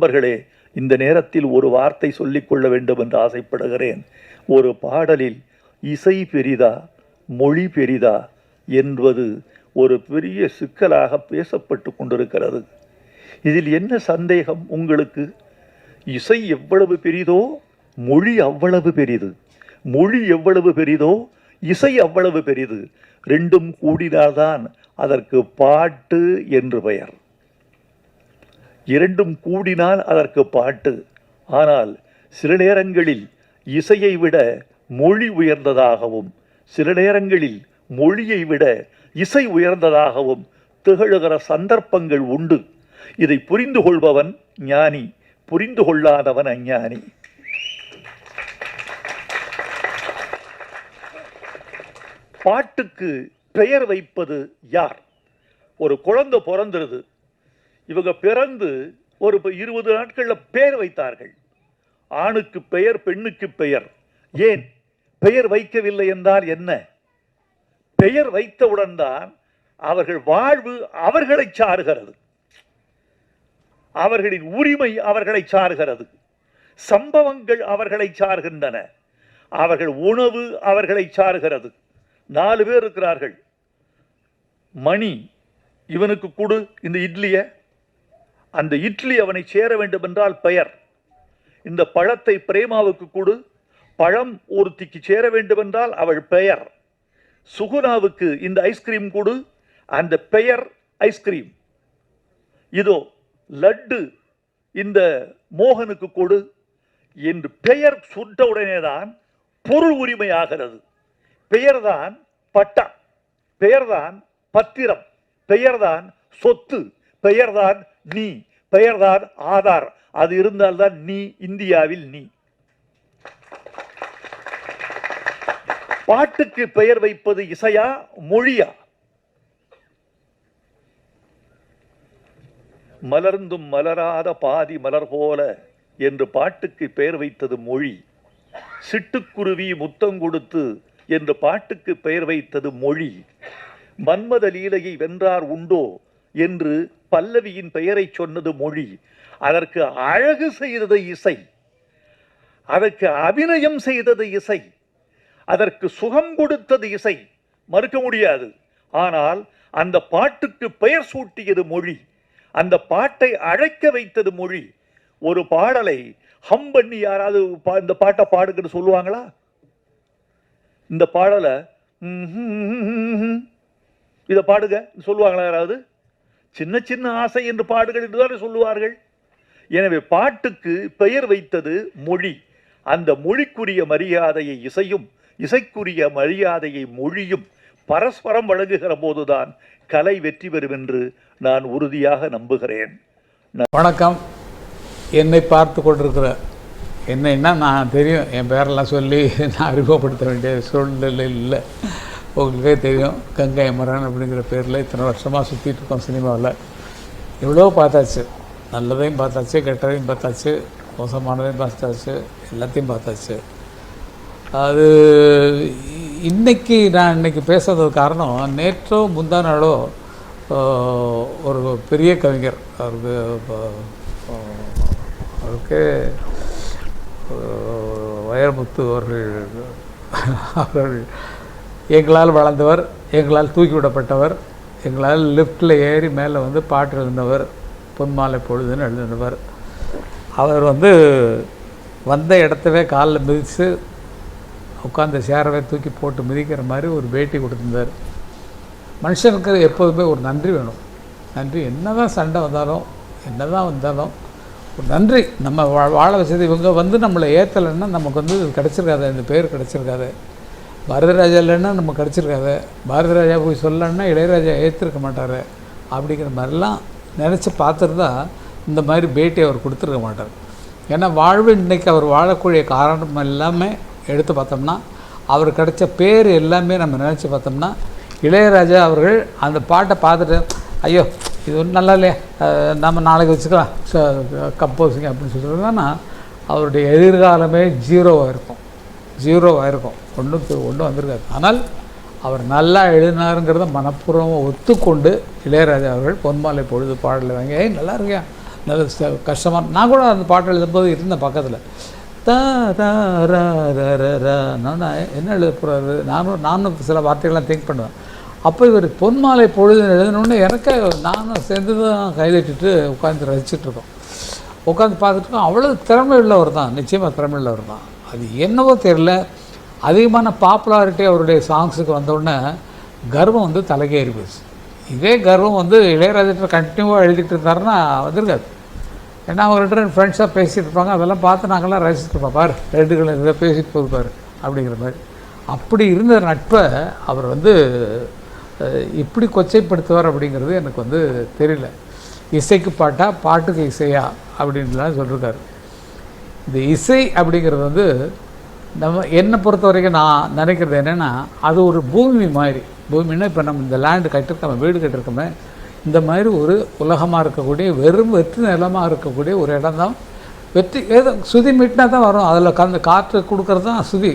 நண்பர்களே இந்த நேரத்தில் ஒரு வார்த்தை சொல்லிக் கொள்ள வேண்டும் என்று ஆசைப்படுகிறேன். ஒரு பாடலில் இசை பெரிதா மொழி பெரிதா என்பது ஒரு பெரிய சிக்கலாக பேசப்பட்டு கொண்டிருக்கிறது. இதில் என்ன சந்தேகம் உங்களுக்கு? இசை எவ்வளவு பெரிதோ மொழி அவ்வளவு பெரிது. மொழி எவ்வளவு பெரிதோ இசை அவ்வளவு பெரிது. ரெண்டும் கூடினால்தான் அதற்கு பாட்டு என்று பெயர். இரண்டும் கூடினால் அதற்கு பாட்டு. ஆனால் சில நேரங்களில் இசையை விட மொழி உயர்ந்ததாகவும் சில நேரங்களில் மொழியை விட இசை உயர்ந்ததாகவும் திகழுகிற சந்தர்ப்பங்கள் உண்டு. இதை புரிந்து கொள்பவன் ஞானி புரிந்து கொள்ளாதவன் அஞ்ஞானி. பாட்டுக்கு பெயர் வைப்பது யார்? ஒரு குழந்தை பிறந்துருது. இவங்க பிறந்து ஒரு இருபது நாட்களில் பெயர் வைத்தார்கள். ஆணுக்கு பெயர் பெண்ணுக்கு பெயர். ஏன்? பெயர் வைக்கவில்லை என்றால் என்ன? பெயர் வைத்தவுடன் தான் அவர்கள் வாழ்வு அவர்களை சாருகிறது. அவர்களின் உரிமை அவர்களை சாருகிறது. சம்பவங்கள் அவர்களை சார்கின்றன. அவர்கள் உணவு அவர்களை சாருகிறது. நாலு பேர் இருக்கிறார்கள். மணி இவனுக்கு கொடு இந்த இட்லியை. அந்த இட்லி அவனை சேர வேண்டும் என்றால் பெயர். இந்த பழத்தை பிரேமாவுக்கு கொடு. பழம் ஒருத்திக்கு சேர வேண்டுமென்றால் அவள் பெயர். சுகுணாவுக்கு இந்த ஐஸ்கிரீம் கொடு. அந்த பெயர் ஐஸ்கிரீம். இதோ லட்டு இந்த மோகனுக்கு கொடு. என்று பெயர் சுட்ட உடனேதான் பொருள் உரிமையாகிறது. பெயர்தான் பட்டா பெயர்தான் பத்திரம். பெயர்தான் சொத்து. பெயர்தான் நீ. பெயர்தான் ஆதார். அது இருந்தால்தான் நீ இந்தியாவில் நீ. பாட்டுக்கு பெயர் வைப்பது இசையா மொழியா? மலர்ந்தும் மலராத பாதி மலர் போல என்று பாட்டுக்கு பெயர் வைத்தது மொழி. சிட்டுக்குருவி முத்தம் கொடுத்து என்று பாட்டுக்கு பெயர் வைத்தது மொழி. மன்மத லீலையை வென்றார் உண்டோ என்று பல்லவியின் பெயரை சொன்னது மொழி அதற்கு அழகு செய்தது இசை அதற்கு அபிநயம் செய்தது இசை அதற்கு சுகம் கொடுத்தது இசை. மறுக்க முடியாது. ஆனால் அந்த பாட்டுக்கு பெயர் சூட்டியது மொழி அந்த பாட்டை அழைக்க வைத்தது மொழி. ஒரு பாடலை ஹம் பண்ணி யாராவது பா- இந்த பாட்டை பாடுங்கன்னு சொல்லுவாங்களா? இந்த பாடலை இதை பாடுங்க சொல்லுவாங்களா யாராவது? சின்ன சின்ன ஆசை என்று பாடுகள் என்றுதானே சொல்லுவார்கள். எனவே பாட்டுக்கு பெயர் வைத்தது மொழி. அந்த மொழிக்குரிய மரியாதையை இசையும் இசைக்குரிய மரியாதையை மொழியும் பரஸ்பரம் வழங்குகிற போதுதான் கலை வெற்றி பெறும் என்று நான் உறுதியாக நம்புகிறேன். வணக்கம். என்னை பார்த்து கொண்டிருக்கிற என்னன்னா நான் தெரியும் என் பேரெல்லாம் சொல்லி நான் அறிமுகப்படுத்த வேண்டிய சூழ்நிலை இல்லை உங்களுக்கே தெரியும் கங்கை அமரன் அப்படிங்கிற பேரில் இத்தனை வருஷமாக சுற்றிட்டு இருக்கோம் சினிமாவில் எவ்வளோ பார்த்தாச்சு நல்லதையும் பார்த்தாச்சு கெட்டதையும் பார்த்தாச்சு மோசமானதையும் பார்த்தாச்சு எல்லாத்தையும் பார்த்தாச்சு அது இன்றைக்கி இன்னைக்கு நான் இன்னைக்கு பேசுறதுக்கு காரணம் நேற்றோ முந்தா நாளோ ஒரு பெரிய கவிஞர் அவருக்கு அவருக்கு ஆஹ், வைரமுத்து அவர்கள் அவர்கள் எங்களால் வளர்ந்தவர் எங்களால் தூக்கி விடப்பட்டவர் எங்களால் லிஃப்ட்டில் ஏறி மேலே வந்து பாட்டு எழுந்தவர் பொன்மாலை பொழுதுன்னு எழுதினவர். அவர் வந்து வந்த இடத்தவே காலில் மிதித்து உட்காந்த சேரவே தூக்கி போட்டு மிதிக்கிற மாதிரி ஒரு பேட்டி கொடுத்துருந்தார். மனுஷனுக்கு எப்போதுமே ஒரு நன்றி வேணும். நன்றி என்ன தான் சண்டை வந்தாலும் என்ன தான் வந்தாலும் ஒரு நன்றி. நம்ம வா வாழ வச்சது இவங்க வந்து நம்மளை ஏற்றலைன்னா நமக்கு வந்து இது கிடச்சிருக்காது இந்த பேர் கிடச்சிருக்காது. பாரதிராஜா இல்லைன்னா நம்ம கிடச்சிருக்காது. பாரதிராஜா போய் சொல்லலைன்னா இளையராஜா ஏற்றிருக்க மாட்டார். அப்படிங்கிற மாதிரிலாம் நினச்சி பார்த்துருந்தா இந்த மாதிரி பேட்டி அவர் கொடுத்துருக்க மாட்டார். ஏன்னா வாழ்வு இன்றைக்கி அவர் வாழக்கூடிய காரணம் எல்லாமே எடுத்து பார்த்தோம்னா அவர் கிடைச்ச பேர் எல்லாமே நம்ம நினச்சி பார்த்தோம்னா இளையராஜா அவர்கள் அந்த பாட்டை பார்த்துட்டு ஐயோ இது ஒன்றும் நல்லா இல்லையா நம்ம நாளைக்கு வச்சுக்கலாம் கம்போசிங் அப்படின்னு சொல்லிட்டுனா அவருடைய எதிர்காலமே ஜீரோவாக இருக்கும். ஜீரோவாக இருக்கும் ஒன்றும் ஒன்றும் வந்திருக்காது. ஆனால் அவர் நல்லா எழுதினாருங்கிறத மனப்பூர்வமாக ஒத்துக்கொண்டு இளையராஜா அவர்கள் பொன்மாலை பொழுது பாடலை வாங்கி ஏய் நல்லா இருக்கியா? நல்ல கஷ்டமாக நான் கூட அந்த பாட்டு எழுதும்போது இருந்தேன் பக்கத்தில். த ர ர ர நான் என்ன எழுத போகிறாரு நானும் நானும் சில வார்த்தைகள்லாம் திங்க் பண்ணுவேன். அப்போ இவர் பொன்மாலை பொழுது எழுதணுன்னு எனக்கு நானும் சேர்ந்து தான் கைதட்டிட்டு உட்காந்து ரசிச்சுட்ருக்கோம் உட்காந்து பார்த்துட்டு இருக்கோம். அவ்வளோ திறமை உள்ளவர் தான். நிச்சயமாக திறமை உள்ளவர் தான். அது என்னவோ தெரில அதிகமான பாப்புலாரிட்டி அவருடைய சாங்ஸுக்கு வந்தோடனே கர்வம் வந்து தலைகேறி போச்சு. இதே கர்வம் வந்து இளையராஜிட்ட கண்டினியூவாக எழுதிட்டு இருந்தாருன்னா வந்திருக்காது. ஏன்னா அவங்க ரெண்டு ரெண்டு ஃப்ரெண்ட்ஸாக பேசிகிட்டு இருப்பாங்க. அதெல்லாம் பார்த்து நாங்கள்லாம் ரசிச்சிருப்போம் பாரு ரெண்டு இதை பேசிட்டு போயிருப்பார் அப்படிங்கிற மாதிரி. அப்படி இருந்த நட்பை அவர் வந்து இப்படி கொச்சைப்படுத்துவார் அப்படிங்கிறது எனக்கு வந்து தெரியல. இசைக்கு பாட்டா பாட்டுக்கு இசையா அப்படின்லாம் சொல்லியிருக்காரு இந்த இசை அப்படிங்கிறது வந்து நம்ம என்னை பொறுத்த வரைக்கும் நான் நினைக்கிறது என்னென்னா அது ஒரு பூமி மாதிரி. பூமின்னா இப்போ நம்ம இந்த லேண்டு கட்டிருக்கோம் வீடு கட்டிருக்கோமே இந்த மாதிரி ஒரு உலகமாக இருக்கக்கூடிய வெறும் வெற்று நிலமாக இருக்கக்கூடிய ஒரு இடம் தான் வெற்றி ஏதோ சுதி மீட்டினா தான் வரும். அதில் கலந்து காற்று கொடுக்கறது தான் சுதி.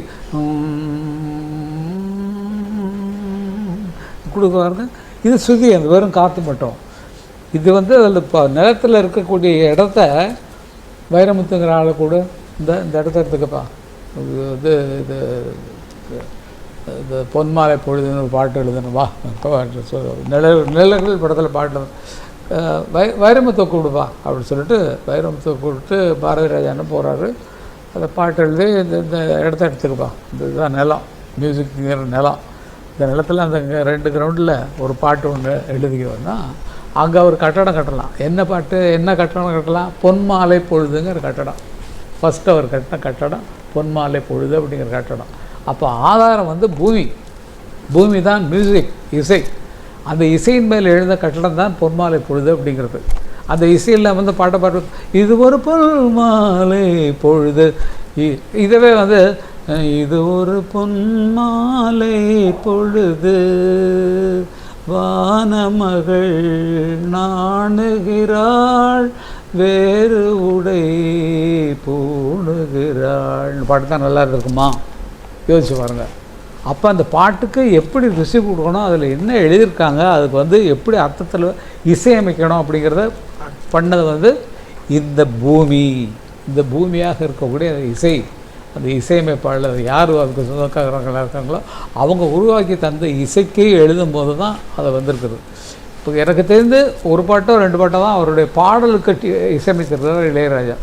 கொடுக்குறாங்க இது சுதி அந்த வெறும் காற்று மட்டும். இது வந்து அதில் இப்போ நிலத்தில் இருக்கக்கூடிய இடத்த வைரமுத்துங்கிற ஆளை கூட இந்த இந்த இடத்த எடுத்துக்கப்பா. இது வந்து இது இது- பொன்மாலை பொழுதுன்னு ஒரு பாட்டு எழுதணும் வா பாட்டு சொல் நில படத்தில் பாட்டு வை. வைரமுத்தை கூடுவா அப்படின்னு சொல்லிட்டு வைரமுத்தை கூப்பிட்டு பாரதி ராஜான்னு போகிறாரு அந்த பாட்டு எழுதி இந்த இந்த இடத்த எடுத்துக்கப்பா. இந்த இதுதான் நிலம். மியூசிக்குங்கிற நிலம். இந்த நிலத்தில் அந்த ரெண்டு கிரவுண்டில் ஒரு பாட்டு ஒன்று எழுதிக்கிறோன்னா அங்கே ஒரு கட்டடம் கட்டலாம். என்ன பாட்டு என்ன கட்டடம் கட்டலாம்? பொன்மாலை பொழுதுங்கிற கட்டடம். ஃபஸ்ட்டு அவர் கட்டின கட்டடம் பொன்மாலை பொழுது அப்படிங்கிற கட்டடம். அப்போ ஆதாரம் வந்து பூமி. பூமி தான் மியூசிக் இசை. அந்த இசையின் மேல் எழுந்த கட்டடம் தான் பொன்மாலை பொழுது அப்படிங்கிறது. அந்த இசையில் வந்து பாட்டை பாட்டு இது ஒரு பொன்மாலை பொழுது. இ- இதுவே வந்து இது ஒரு பொன்மாலை பொழுது. வானமகள் நாணுகிறாள் வேறு உடை பூணுகிறாள். பாட்டு தான் நல்லா இருக்குமா? யோசிச்சு பாருங்கள் அப்போ அந்த பாட்டுக்கு எப்படி ருசி கொடுக்கணும் அதில் என்ன எழுதியிருக்காங்க அதுக்கு வந்து எப்படி அர்த்தத்தில் இசையமைக்கணும் அப்படிங்கிறத பண்ணது வந்து இந்த பூமி. இந்த பூமியாக இருக்கக்கூடிய இசை. அந்த இசையமைப்பாளர் யார் அதுக்கு சொந்தக்காரர்களாக இருக்காங்களோ அவங்க உருவாக்கி தந்த இசைக்கே எழுதும்போது தான் அது வந்திருக்குது. இப்போ எனக்கு தெரிந்து ஒரு பாட்டோ ரெண்டு பாட்டோ தான் அவருடைய பாடலுக்கு டி- இசையமைத்திருக்கிறார் இளையராஜா.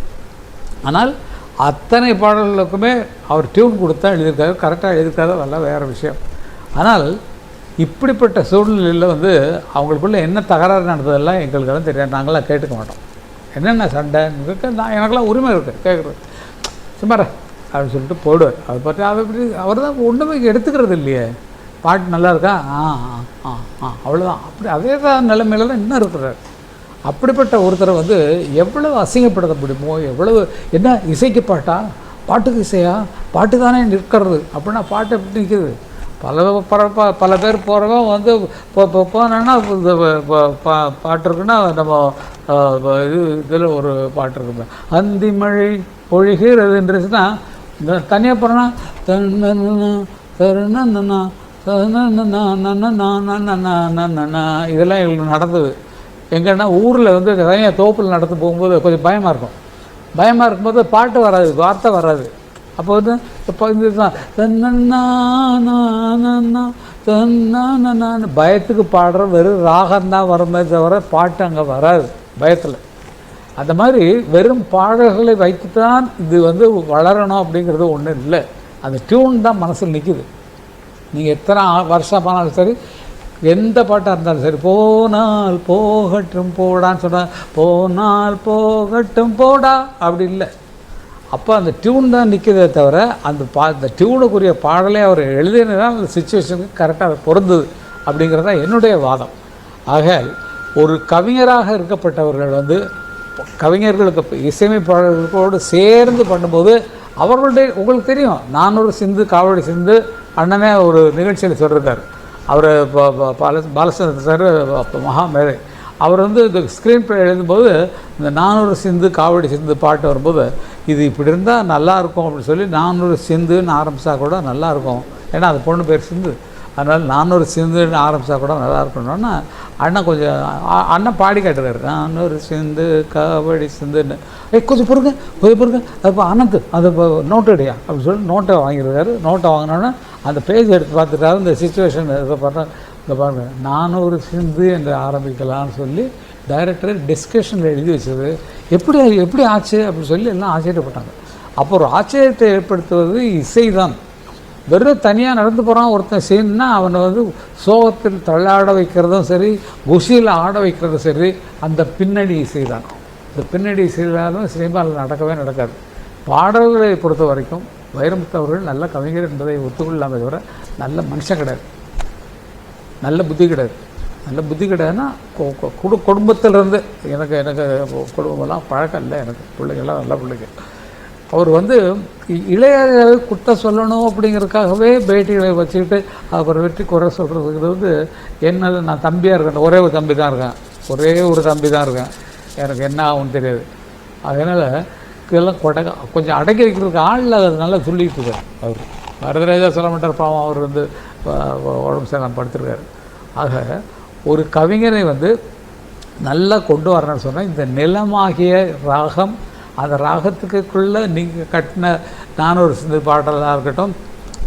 ஆனால் அத்தனை பாடல்களுக்குமே அவர் டியூன் கொடுத்தா எழுதியிருக்காரு கரெக்டாக எழுதியிருக்காரு அதெல்லாம் வேறு விஷயம். ஆனால் இப்படிப்பட்ட சூழ்நிலையில் வந்து அவங்களுக்குள்ள என்ன தகராறு நடந்ததெல்லாம் எங்களுக்கெல்லாம் தெரியாது. நாங்களாம் கேட்டுக்க மாட்டோம். என்னென்ன சண்டை நான் எனக்கெல்லாம் உரிமை இருக்குது கேட்குறது சும்மாரா அப்படின்னு சொல்லிட்டு போடுவார். அதை பற்றி அவர் எப்படி அவர் தான் ஒன்றுமே எடுத்துக்கிறது இல்லையே. பாட்டு நல்லா இருக்கா? ஆ ஆ ஆ ஆ அவ்வளோதான் அப்படி அதே தான் நிலைமையில தான் இன்னும் இருக்கிறார் அப்படிப்பட்ட ஒருத்தரை வந்து எவ்வளவு அசிங்கப்படுத்த முடியுமோ எவ்வளவு என்ன இசைக்கு பாட்டா? பாட்டுக்கு இசையா? பாட்டு தானே நிற்கிறது? அப்படின்னா பாட்டு எப்படி நிற்குது? பல பல பல பேர் போகிறவங்க வந்து இப்போ போனோன்னா இந்த பா- பாட்டு இருக்குன்னா நம்ம இது இதில் ஒரு பாட்டு இருக்குமே. அந்தி மழை பொழிகிறதுன்றதுன்னா இந்த தனியாக போகிறோன்னா இதெல்லாம் எங்களுக்கு நடந்தது எங்கன்னா ஊரில் வந்து தனியாக தோப்பில் நடந்து போகும்போது கொஞ்சம் பயமாக இருக்கும் பயமாக இருக்கும்போது பாட்டு வராது வார்த்தை வராது அப்போ வந்து இப்போ இந்த பயத்துக்கு பாடுற வெறும் ராகம்தான் வருமே தவிர பாட்டு அங்கே வராது பயத்தில் அந்த மாதிரி வெறும் பாடல்களை வைத்து தான் இது வந்து வளரணும் அப்படிங்கிறது ஒன்றும் இல்லை. அந்த டியூன் தான் மனசில் நிற்குது நீங்கள் எத்தனை ஆ- வருஷம் சரி எந்த பாட்டாக இருந்தாலும் சரி போனால் போகட்டும் போடான்னு சொன்னால் போனால் போகட்டும் போடா அப்படி இல்லை. அப்போ அந்த டியூன் தான் நிற்கிறதே தவிர அந்த பா அந்த டியூனுக்குரிய பாடலே அவர் எழுதினதான் அந்த சுச்சுவேஷனுக்கு கரெக்டாக அது பொருந்தது அப்படிங்கிறது தான் என்னுடைய வாதம். ஆக ஒரு கவிஞராக இருக்கப்பட்டவர்கள் வந்து கவிஞர்களுக்கு இசையமைப்பாளர்களோடு சேர்ந்து பண்ணும்போது அவர்களுடைய உங்களுக்கு தெரியும் நானூறு சிந்து காவடி சிந்து அண்ணனே ஒரு நிகழ்ச்சியில் சொல்லியிருக்காரு அவர் பால பாலச்சந்திர சார் மகா மேதை. அவர் வந்து இந்த ஸ்க்ரீன் பிளே எழுதும்போது இந்த நானூறு சிந்து காவடி சிந்து பாட்டு வரும்போது இது இப்படி இருந்தால் நல்லாயிருக்கும் அப்படின்னு சொல்லி நானூறு சிந்துன்னு ஆரம்பித்தா கூட நல்லாயிருக்கும் ஏன்னா அது பொண்ணு பேர் சிந்து. அதனால் நானூறு சிந்துன்னு ஆரம்பித்தா கூட நல்லா இருக்கணும்னா அண்ணன் கொஞ்சம் அண்ணன் பாடி காட்டுறாரு நானூறு சிந்து கபடி சிந்துன்னு. ஏ கொஞ்சம் பொறுங்க கொஞ்சம் பொறுங்க. அப்போ அனந்த் அது இப்போ நோட்டு அடியா அப்படின்னு சொல்லி நோட்டை வாங்கியிருக்காரு. நோட்டை வாங்கினோன்னே அந்த பேஜ் எடுத்து பார்த்துட்டாரு இந்த சுச்சுவேஷன் இதை பார்த்தா இங்கே நானும் நானூறு சிந்து என்று ஆரம்பிக்கலாம்னு சொல்லி டைரக்டர் டிஸ்கஷனில் எழுதி வச்சது. எப்படி எப்படி ஆச்சு? அப்படின்னு சொல்லி எல்லாம் ஆச்சரியப்பட்டாங்க. அப்போ ஒரு ஆச்சரியத்தை ஏற்படுத்துவது இசை தான் வெறும் தனியாக நடந்து போகிறான் ஒருத்தன் சீன்னா அவனை வந்து சோகத்தில் தள்ளாட வைக்கிறதும் சரி குஷியில் ஆட வைக்கிறதும் சரி அந்த பின்னணி இசை தான் இந்த பின்னணி இசையிலாலும் சினிமாவில் நடக்கவே நடக்காது. பாடல்களை பொறுத்த வரைக்கும் வைரமுத்து அவர்கள் நல்ல கவிஞர் என்பதை ஒத்துக்கொள்ளாமல் தவிர நல்ல மனுஷன் கிடையாது. நல்ல புத்தி கிடையாது. நல்ல புத்தி கிடையாதுன்னா கொ- குடு குடும்பத்திலேருந்து எனக்கு எனக்கு குடும்பமெல்லாம் பழக்கம் இல்லை எனக்கு. பிள்ளைங்கள்லாம் நல்ல பிள்ளைங்க அவர் வந்து இ- இளையராஜாவை குத்த சொல்லணும் அப்படிங்கிறதுக்காகவே பேட்டிகளை வச்சுக்கிட்டு அவர் வெற்றி குறை சொல்கிறதுங்கிறது என்னது? நான் தம்பியாக இருக்கேன். ஒரே ஒரு தம்பி தான் இருக்கேன். ஒரே ஒரு தம்பி தான் இருக்கேன். எனக்கு என்ன ஆகும்னு தெரியாது. அதனால் இதெல்லாம் கொடை கொஞ்சம் அடக்கி வைக்கிறதுக்கு ஆள் அதை நல்லா சொல்லிட்டு இருக்கார் அவர். வரதராஜா சொல்ல மாட்டார். பாவம் அவர் வந்து உடம்பு சரியில்லாம படுத்திருக்காரு. ஆக ஒரு கவிஞரை வந்து நல்லா கொண்டு வரணும்னு சொன்னால் இந்த நிலமாகிய ராகம் அந்த ராகத்துக்குள்ளே நீங்கள் கட்டின நானூறு சிந்து பாடலாக இருக்கட்டும்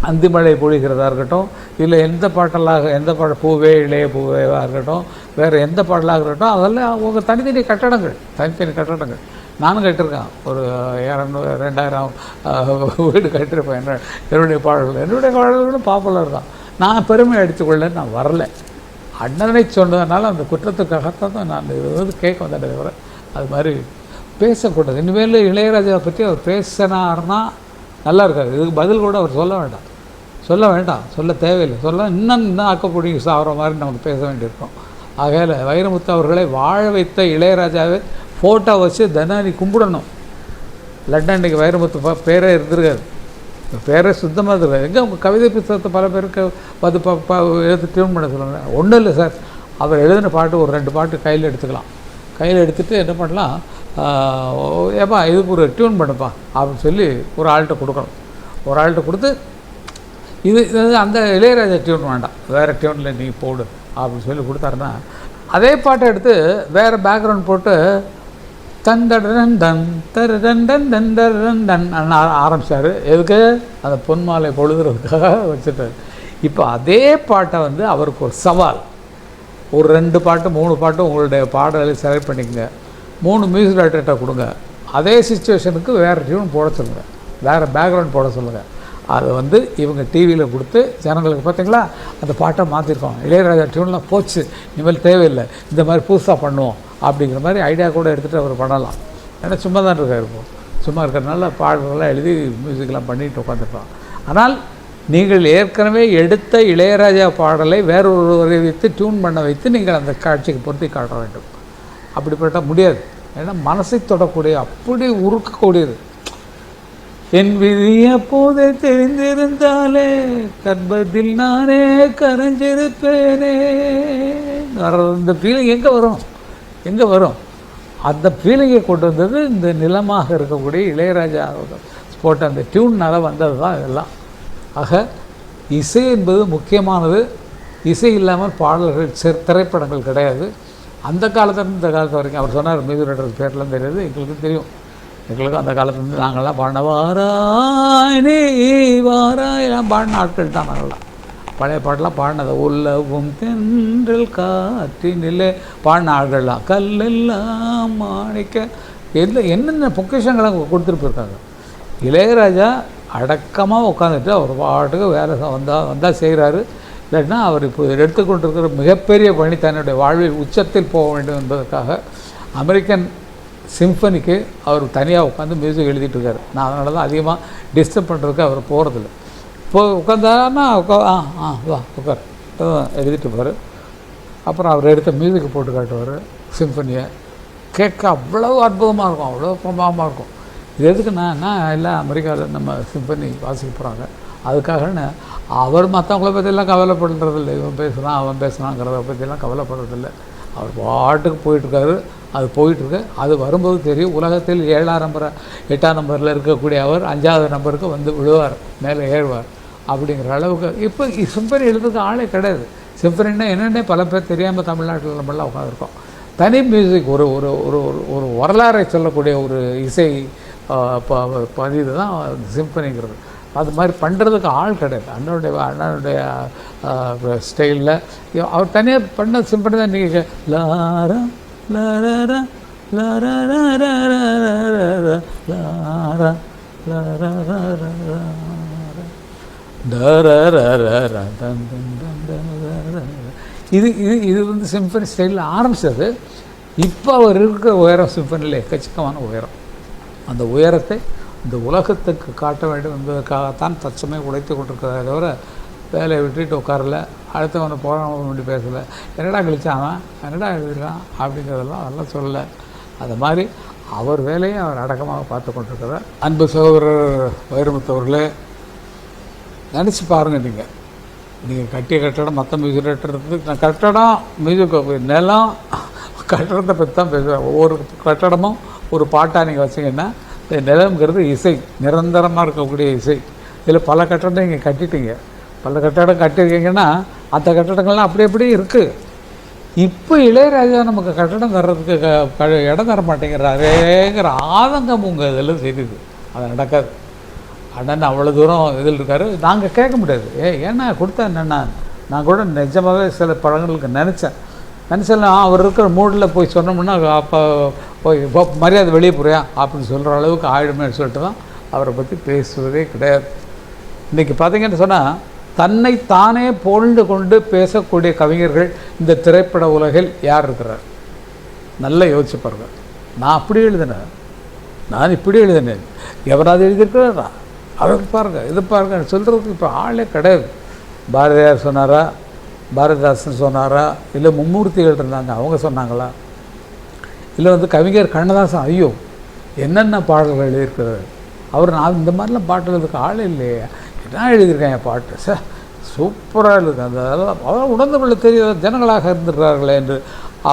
அந்திமழை பொழிகிறதா இருக்கட்டும் இல்லை எந்த பாட்டலாக எந்த பாட பூவே இளைய பூவேவாக இருக்கட்டும் வேறு எந்த பாடலாக இருக்கட்டும் அதெல்லாம் உங்கள் தனித்தனி கட்டடங்கள் தனித்தனி கட்டடங்கள். நானும் கட்டியிருக்கேன் ஒரு இரநூறு ரெண்டாயிரம் வீடு கட்டியிருப்பேன். என்ன என்னுடைய பாடல்கள் என்னுடைய பாடல்களும் பாப்புலர் தான். நான் பெருமை அடித்துக்கொள்ள நான் வரல. அண்ணனை சொன்னதுனால அந்த குற்றத்துக்காகத்தான் தான் நான் இது வந்து கேட்க வந்தேன் தவிர அது மாதிரி பேசக்கூடாது. இனிமேல் இளையராஜாவை பற்றி அவர் பேசினார்னா நல்லா இருக்காது. இதுக்கு பதில் கூட அவர் சொல்ல வேண்டாம். சொல்ல வேண்டாம். சொல்ல தேவையில்லை. சொல்ல இன்னும் இன்னும் அக்கப்படி சாகிற மாதிரி நமக்கு பேச வேண்டியிருக்கும். ஆகையால் வைரமுத்து அவர்களை வாழ வைத்த இளையராஜாவை ஃபோட்டோ வச்சு தனானி கும்பிடணும். லண்டன் இன்னைக்கு வைரமுத்து பேரே இருந்திருக்காது. பேரே சுத்தமாக இருக்காது எங்கே உங்கள் கவிதை புத்தகத்தை பல பேருக்கு வந்து ப ப எழுத்து டியூன் பண்ண சொல்லுங்க. ஒன்றும் இல்லை சார். அவர் எழுதின பாட்டு ஒரு ரெண்டு பாட்டு கையில் எடுத்துக்கலாம். கையில் எடுத்துகிட்டு என்ன பண்ணலாம்? ஏப்பா இதுக்கு ஒரு டியூன் பண்ணுப்பா அப்படின்னு சொல்லி ஒரு ஆள்கிட்ட கொடுக்கணும். ஒரு ஆள்கிட்ட கொடுத்து இது இது அந்த இளையராஜா டியூன் வேண்டாம் வேறு டியூனில் நீ போடு அப்படின்னு சொல்லி கொடுத்தாருன்னா அதே பாட்டை எடுத்து வேறு பேக்ரவுண்ட் போட்டு தந்தடன் தன் தரடன் டன் தன் தரடன் டன் ஆரம்பித்தார் எதுக்கு? அந்த பொன்மாலை பொழுதுறதுக்காக வச்சுட்டார் இப்போ அதே பாட்டை வந்து அவருக்கு ஒரு சவால். ஒரு ரெண்டு பாட்டு மூணு பாட்டு உங்களுடைய பாடலை செலக்ட் பண்ணிக்கங்க. மூணு மியூசிக் டைரக்டர்கிட்ட கொடுங்க. அதே சுச்சுவேஷனுக்கு வேறு டியூன் போட சொல்லுங்கள் வேறு பேக்ரவுண்ட் போட சொல்லுங்கள் அதை வந்து இவங்க டிவியில் கொடுத்து ஜனங்களுக்கு பார்த்தீங்களா? அந்த பாட்டை மாற்றிருக்கோம் இளையராஜா டியூன்லாம் போச்சு. இனிமேல் தேவையில்லை. இந்த மாதிரி புதுசாக பண்ணுவோம். அப்படிங்கிற மாதிரி ஐடியா கூட எடுத்துகிட்டு அவர் பண்ணலாம். ஏன்னா சும்மா தான் இருக்கார் இப்போ. சும்மா இருக்கிறதுனால பாடல்கள்லாம் எழுதி மியூசிக்லாம் பண்ணிட்டு உட்காந்துருப்பான் ஆனால் நீங்கள் ஏற்கனவே எடுத்த இளையராஜா பாடலை வேறொருவரை வைத்து டியூன் பண்ண வைத்து நீங்கள் அந்த காட்சிக்கு பொருத்தி காட்ட வேண்டும். அப்படிப்பட்ட முடியாது. ஏன்னா மனசை தொடக்கூடிய அப்படி உருக்கக்கூடியது. என் விதி அப்போதே தெரிந்திருந்தாலே கர்ப்பத்தில் நானே கரைஞ்சிருப்பேனே. வர்றது இந்த ஃபீலிங் எங்கே வரும்? எங்கே வரும்? அந்த ஃபீலிங்கை கொண்டு வந்தது இந்த நிலமாக இருக்கக்கூடிய இளையராஜா போட்ட அந்த டியூன்னால் வந்தது தான் இதெல்லாம். ஆக இசை என்பது முக்கியமானது. இசை இல்லாமல் பாடல்கள் திரைப்படங்கள் கிடையாது. அந்த காலத்துலேருந்து இந்த காலத்து வரைக்கும் அவர் சொன்னார் மியூசிக் பேர்லாம் தெரியாது எங்களுக்கு தெரியும். எங்களுக்கு அந்த காலத்துலேருந்து நாங்கள்லாம் பாடின வாராய் நீ வாராயெல்லாம் பாடின ஆட்கள் தான் நாங்கள்லாம். பழைய பாட்டெல்லாம் பாடினது உள்ளவும் தென்றல் காற்றினிலே பாடின ஆட்கள்லாம் கல்லெல்லாம் மாணிக்க எந்த என்னென்ன பொக்கிஷங்களை கொடுத்துட்டு போயிருக்காங்க. இளையராஜா அடக்கமாக உட்காந்துட்டு அவர் பாட்டுக்கு வேலை வந்தால் வந்தால் செய்கிறாரு இல்லாட்டினா அவர் இப்போ எடுத்துக்கொண்டிருக்கிற மிகப்பெரிய பணி தன்னுடைய வாழ்வில் உச்சத்தில் போக வேண்டும் என்பதற்காக அமெரிக்கன் சிம்ஃபனிக்கு அவர் தனியாக உட்காந்து மியூசிக் எழுதிட்டு இருக்காரு. நான் அதனால தான் அதிகமாக டிஸ்டர்ப் பண்ணுறதுக்கு அவர் போகிறதில்ல இப்போ உட்காந்தாருன்னா உட்கா ஆ ஆ வா உட்கார். எழுதிட்டு போவார் அப்புறம் அவர் எடுத்த மியூசிக்கை போட்டு காட்டுவார் சிம்ஃபனியை கேட்க அவ்வளோ அற்புதமாக இருக்கும் அவ்வளோ பிரமாதமாக இருக்கும். இது எதுக்குன்னா நான் எல்லாம் அமெரிக்காவில் நம்ம சிம்பனி வாசிக்க போகிறாங்க அதுக்காகன்னு அவர் மற்றவங்கள பற்றிலாம் கவலைப்படுறதில்ல. இவன் பேசுகிறான் அவன் பேசுகிறாங்கிறத பற்றிலாம் கவலைப்படுறதில்ல. அவர் பாட்டுக்கு போயிட்டுருக்காரு. அது போயிட்டுருக்கு. அது வரும்போது தெரியும். உலகத்தில் ஏழாம் நம்பர் எட்டாம் நம்பரில் இருக்கக்கூடிய அவர் அஞ்சாவது நம்பருக்கு வந்து விழுவார். மேலே ஏறுவார். அப்படிங்கிற அளவுக்கு இப்போ சிம்பனி எழுதுறதுக்கு ஆளே கிடையாது. சிம்பனின்னா என்னென்ன பல பேர் தெரியாமல் தமிழ்நாட்டில் நம்மளாம் உட்காந்துருக்கோம் தனி மியூசிக் ஒரு ஒரு ஒரு ஒரு- ஒரு வரலாறை சொல்லக்கூடிய ஒரு இசை ப- பதிவு தான் சிம்பனிங்கிறது அது மாதிரி பண்ணுறதுக்கு ஆள் கிடையாது அண்ணனுடைய அண்ணனுடைய ஸ்டைலில் அவர் தனியாக பண்ண சிம்பிள் தான் நீங்கள் லாரா லாரா லாரா இது இது இது வந்து சிம்பனி ஸ்டைலில் ஆரம்பித்தது இப்போ அவர் இருக்கிற உயரம் சிம்பனியில் எக்கச்சக்கமான உயரம் அந்த உயரத்தை இந்த உலகத்துக்கு காட்ட வேண்டும் என்பதற்காகத்தான் தற்சமயம் உழைத்து கொண்டிருக்கிறதே தவிர வேலையை விட்டுட்டு உட்காரல. அடுத்தவனை போகிறவங்க வேண்டி பேசலை. என்னடா கழிச்சானா என்னடா எழுதிருக்கான் அப்படிங்கிறதெல்லாம் அதெல்லாம் சொல்லலை. அது மாதிரி அவர் வேலையை அவர் அடக்கமாக பார்த்து கொண்டிருக்கிறார். அன்பு சகோதரர் வைரமுத்தவர்களே நினச்சி பாருங்கள் நீங்கள் நீங்கள் கட்டிய கட்டடம் மற்ற மியூசிக் கட்டுறதுக்கு நான் கட்டடம் மியூசிக் நிலம் கட்டடத்தை பற்றி தான் பேசுவேன். ஒவ்வொரு கட்டடமும் ஒரு பாட்டாக நீங்கள் வச்சிங்கன்னா நிலம்ங்கிறது இசை. நிரந்தரமாக இருக்கக்கூடிய இசை. இதில் பல கட்டடம் இங்கே கட்டிட்டீங்க. பல கட்டடம் கட்டியிருக்கீங்கன்னா அந்த கட்டடங்கள்லாம் அப்படி அப்படியே இருக்குது இப்போ இளையராஜா நமக்கு கட்டடம் தர்றதுக்கு க- க- இடம் தர மாட்டேங்கிறாரேங்கிற ஆதங்கம் உங்கள் இதில் தெரியுது. அது நடக்காது. அண்ணன் அவ்வளோ தூரம் இதில் இருக்காரு. நாங்கள் கேட்க முடியாது. ஏ ஏன்னா கொடுத்தா என்னண்ணா நான். கூட நிஜமாகவே சில படங்களுக்கு நினச்சேன். மனுஷன் அவர் இருக்கிற மூடில் போய் சொன்னோம்னா அப்போ போய் மரியாதை வெளியே போறியா? அப்படின்னு சொல்கிற அளவுக்கு ஆயிடுமேன்னு சொல்லிட்டு தான் அவரை பற்றி பேசுவதே கிடையாது. இன்றைக்கி பார்த்தீங்கன்னு சொன்னால் தன்னை தானே போல்ந்து கொண்டு பேசக்கூடிய கவிஞர்கள் இந்த திரைப்பட உலகில் யார் இருக்கிறார்? நல்லா யோசிச்சு பாருங்கள் நான் அப்படி எழுதினேன். நான் இப்படி எழுதினேன். எவராது எழுதியிருக்கிறாரா? அவருக்கு பாருங்க இது பாருங்க சொல்கிறதுக்கு இப்போ ஆளே கிடையாது. பாரதியார் சொன்னாரா பாரதிதாசன் சொன்னாரா? இல்லை மும்மூர்த்திகள் இருந்தாங்க அவங்க சொன்னாங்களா? இல்லை வந்து கவிஞர் கண்ணதாசன் ஐயோ என்னென்ன பாடல்கள் எழுதியிருக்கிறார்? அவர் நான் இந்த மாதிரிலாம் பாட்டு எழுதுக்கு ஆள் இல்லையே. என்ன எழுதியிருக்கேன் என் பாட்டு? சார் சூப்பராக இருக்குது அந்த அதெல்லாம் அதான் உணர்ந்து கொள்ள தெரியாத ஜனங்களாக இருந்துடுறார்களே என்று.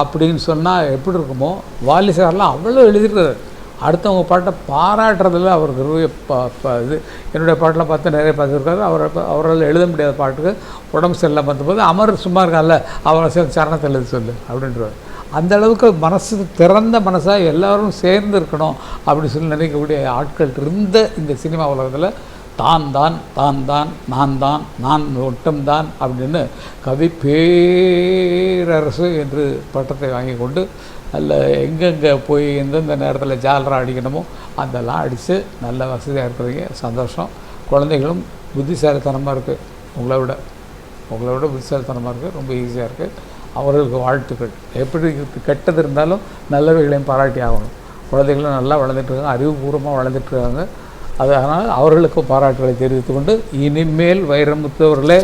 அப்படின்னு சொன்னால் எப்படி இருக்குமோ வாலி சார்லாம் அவ்வளோ எழுதிருக்கிறார் அடுத்தவங்க பாட்டை பாராட்டுறதில் அவருக்கு ஒரு ப- ப- இது. என்னுடைய பாட்டெலாம் பார்த்து நிறைய பார்த்துருக்காரு அவரை அவரால் எழுத முடியாத பாட்டுக்கு உடம்பு சரியில்லாம வந்தபோது அமர் சும்மா இருக்கான்ல அவரை சேர்ந்து சரணத்தை எழுத சொல்லு அப்படின்றவர் அந்த அளவுக்கு மனசு திறந்த மனசாக எல்லாரும் சேர்ந்து இருக்கணும் அப்படின்னு சொல்லி நினைக்கக்கூடிய ஆட்கள் இருந்த இந்த சினிமா உலகத்தில் தான் தான் தான் தான் நான் தான் நான் ஒட்டம்தான் அப்படின்னு கவி பேரரசு என்று பட்டத்தை வாங்கி கொண்டு அதில் எங்கெங்கே போய் எந்தெந்த நேரத்தில் ஜாலரா அடிக்கணுமோ அதெல்லாம் அடித்து நல்ல வசதியாக இருக்கிறீங்க. சந்தோஷம். குழந்தைகளும் புத்திசாலித்தனமாக இருக்குது உங்களை விட உங்களை விட புத்திசாலித்தனமாக இருக்குது ரொம்ப ஈஸியாக இருக்குது அவர்களுக்கு வாழ்த்துக்கள். எப்படி கெட்டது இருந்தாலும் நல்லவைகளையும் பாராட்டி ஆகணும். குழந்தைகளும் நல்லா வளர்ந்துட்டு இருக்காங்க. அறிவுபூர்வமாக வளர்ந்துட்டுருக்காங்க அதனால் அவர்களுக்கு பாராட்டுகளை தெரிவித்துக்கொண்டு இனிமேல் வைரமுத்தவர்களே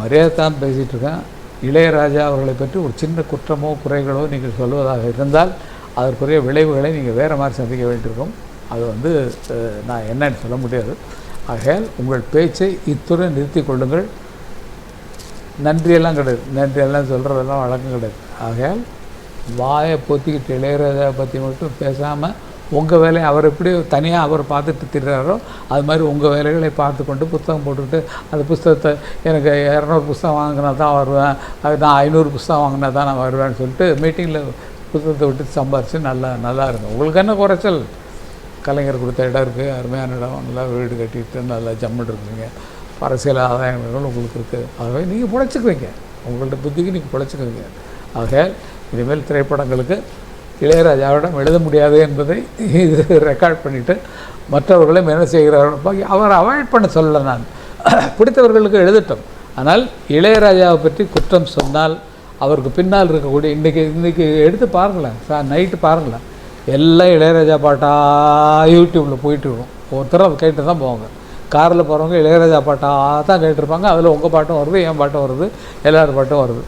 மரியாதை தான் பேசிகிட்ருக்கேன் இளையராஜா அவர்களை பற்றி ஒரு சின்ன குற்றமோ குறைகளோ நீங்கள் சொல்வதாக இருந்தால் அதற்குரிய விளைவுகளை நீங்கள் வேறு மாதிரி சந்திக்க வேண்டியிருக்கும். அது வந்து நான் என்னன்னு சொல்ல முடியாது. ஆகையால் உங்கள் பேச்சை இத்துடன் நிறுத்தி கொள்ளுங்கள். நன்றியெல்லாம் கிடையாது. நன்றியெல்லாம் சொல்கிறதெல்லாம் வழக்கம் கிடையாது. ஆகையால் வாயை பொத்திக்கிட்டு இளையராஜாவை பற்றி மட்டும் பேசாமல் உங்கள் வேலையை அவர் எப்படி தனியாக அவர் பார்த்துட்டு திடுறாரோ அது மாதிரி உங்கள் வேலைகளை பார்த்து கொண்டு புத்தகம் போட்டுக்கிட்டு அந்த புஸ்தகத்தை எனக்கு இரநூறு புஸ்தகம் வாங்கினா தான் வருவேன் அது நான் ஐநூறு புஸ்தகம் வாங்கினா தான் நான் வருவேன்னு சொல்லிட்டு மீட்டிங்கில் புத்தகத்தை விட்டு சம்பாரித்து நல்லா நல்லா இருக்கும் உங்களுக்கு என்ன குறைச்சல்? கலைஞர் கொடுத்த இடம் இருக்குது அருமையான இடம் நல்லா வீடு கட்டிட்டு நல்லா ஜம்முன்னு இருக்குங்க. அரசியல் ஆதாயங்கள் உங்களுக்கு இருக்குது ஆகவே நீங்கள் பிழைச்சிக்குவீங்க. உங்கள்ட்ட புத்திக்கு நீங்கள் பிழைச்சிக்குவீங்க. ஆக இனிமேல் திரைப்படங்களுக்கு இளையராஜாவிடம் எழுத முடியாது என்பதை இது ரெக்கார்ட் பண்ணிவிட்டு மற்றவர்களும் என்ன செய்கிறார்கள் அவர் அவாய்ட் பண்ண சொல்ல நான். பிடித்தவர்களுக்கு எழுதட்டும். ஆனால் இளையராஜாவை பற்றி குற்றம் சொன்னால் அவருக்கு பின்னால் இருக்கக்கூடிய இன்றைக்கி இன்றைக்கி எடுத்து பாருங்களேன் சார் நைட்டு பாருங்களேன். எல்லாம் இளையராஜா பாட்டாக யூடியூப்பில் போயிட்டு இருக்கும் ஒருத்தர் அதை கேட்டு தான் போவாங்க. காரில் போகிறவங்க இளையராஜா பாட்டாக தான் கேட்டிருப்பாங்க. அதில் உங்கள் பாட்டும் வருது என் பாட்டும் வருது எல்லார் பாட்டும் வருது.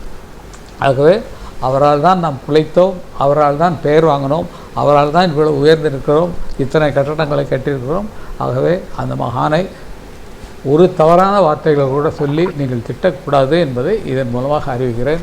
ஆகவே அவரால் தான் நாம் பிழைத்தோம் அவரால் தான் பெயர் வாங்கினோம் அவரால் தான் இவ்வளவு உயர்ந்திருக்கிறோம் இத்தனை கட்டடங்களை கட்டியிருக்கிறோம். ஆகவே அந்த மகானை ஒரு தவறான வார்த்தைகளை கூட சொல்லி நீங்கள் திட்டக்கூடாது என்பதை இதன் மூலமாக அறிவிக்கிறேன்.